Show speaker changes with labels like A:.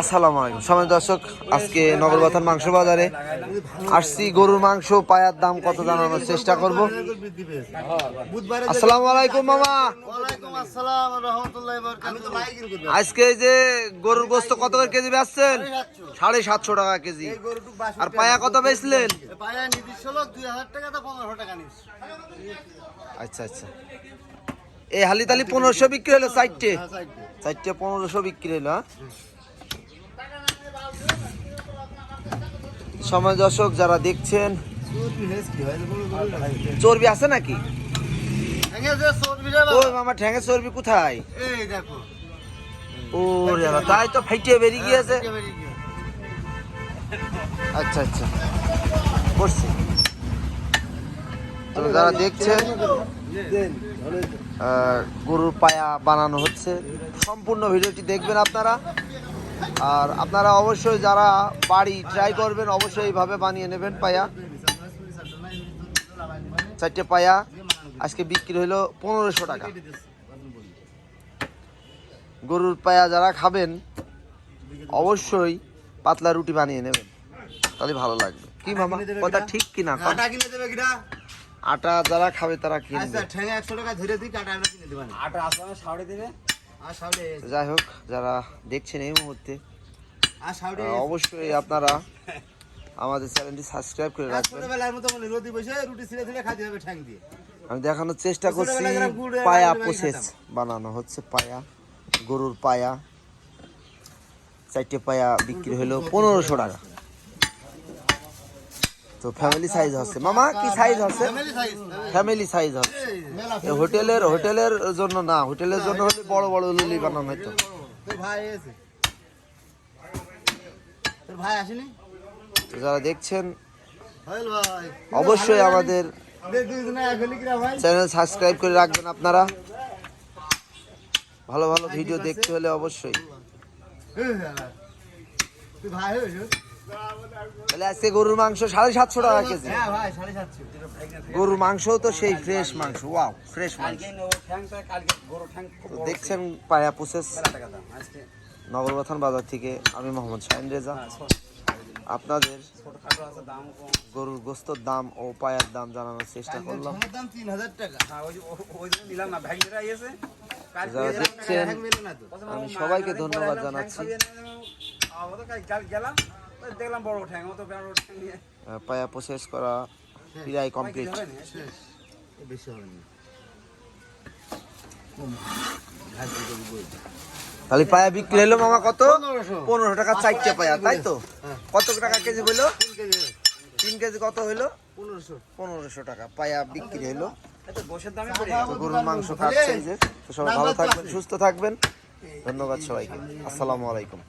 A: আসসালামু আলাইকুম। সময় দর্শক আজকে নগরবাথান মাংস বাজারে আসছি। গরুর মাংস পায়ার দাম কত জানানোর চেষ্টা করব। আসসালামু আলাইকুম মামা।
B: ওয়ালাইকুম আসসালাম রহমতুল্লাহ বরকাতুহু।
A: আজকে এই যে গরুর গোস্ত কত করে কেজি বেচছেন? সাড়ে সাতশো। টাকা কেজি। আর পায়া কত বেচলেন? আচ্ছা আচ্ছা। এই হালি তালি পনেরোশো বিক্রি হলো চারটে।
B: হ্যাঁ।
A: চারটে। পনেরোশো বিক্রি হলো সময় দর্শক, যারা দেখছেন, চর্বি আছে নাকি?
B: চর্বি
A: কোথায়? ও তাই তো বেরিয়ে গিয়েছে। আচ্ছা আচ্ছা। যারা দেখছেন গরুর পায়া বানানো হচ্ছে, সম্পূর্ণ ভিডিওটি দেখবেন আপনারা। আর আপনারা অবশ্যই যারা বাড়ি ট্রাই করবেন অবশ্যই এইভাবে বানিয়ে নেবেন পায়া। চারটে পায়া আজকে বিক্রি হলো পনেরোশো টাকা। গরুর পায়া যারা খাবেন অবশ্যই পাতলা রুটি বানিয়ে নেবেন। তাহলে ভালো লাগবে। কি মামা কথা ঠিক কিনা? কন?
B: আটা কিনে দেবে কিনা?
A: আটা যারা খাবে তারা
B: আচ্ছা
A: কিনবে
B: ঠেঙে একশো টাকা ধরে দিই কিনে দেবেন
C: আটা আসলে দেবে?
A: যাই হোক যারা দেখছেন এই মুহূর্তে অবশ্যই আপনারা আমাদের চ্যানেলটি সাবস্ক্রাইব করে রাখবেন। আমি দেখানোর চেষ্টা করছি পায়া প্রসেস বানানো হচ্ছে পায়া গরুর পায়া চারটে পায়া বিক্রি হলো পনেরোশো টাকা। তো ফ্যামিলি সাইজ হচ্ছে মামা কি সাইজ হচ্ছে
B: ফ্যামিলি সাইজ
A: হচ্ছে হোটেলের হোটেলের জন্য না হোটেলের জন্য হলে বড় বড় লুলি বানানো
B: আসেনি?
A: তো যারা দেখছেন অবশ্যই আমাদের চ্যানেল সাবস্ক্রাইব করে রাখবেন আপনারা। ভালো ভালো ভিডিও দেখতে হলে অবশ্যই।
B: তুই ভাই
A: তাহলে আজকে গরুর মাংস সাড়ে সাতশো টাকা কেজি।
B: হ্যাঁ
A: গরুর মাংসও তো সেই ফ্রেশ মাংস ওয়াও ফ্রেশ মাংস। দেখছেন পায়া প্রসেস নগরবাথান বাজার থেকে আমি মোহাম্মদ শাহিন রেজা।
C: হ্যাঁ,
A: আপনাদের গরুর গোস্তর দাম ও পায়ার দাম জানানোর চেষ্টা করলাম।
C: হ্যাঁ
A: যারা দেখছেন আমি সবাইকে ধন্যবাদ জানাচ্ছি।
C: দেখলাম বড় ঠ্যাং ও তো বড় ঠ্যাং নিয়ে।
A: পায়া প্রসেস করা প্রায় কমপ্লিট
B: বেশি হবে না।
A: তাহলে পায়া বিক্রি হলো মামা কত?
B: পনেরোশো।
A: টাকা চারটে পায়া তাই তো?
B: হ্যাঁ।
A: কত টাকা কেজি হলো?
B: তিন কেজি
A: কত হলো?
B: পনেরোশো।
A: টাকা পায়া বিক্রি তো গরুর মাংস খাচ্ছে এই যে। তো সবাই ভালো থাকবেন সুস্থ থাকবেন। ধন্যবাদ সবাইকে। আসসালামু আলাইকুম।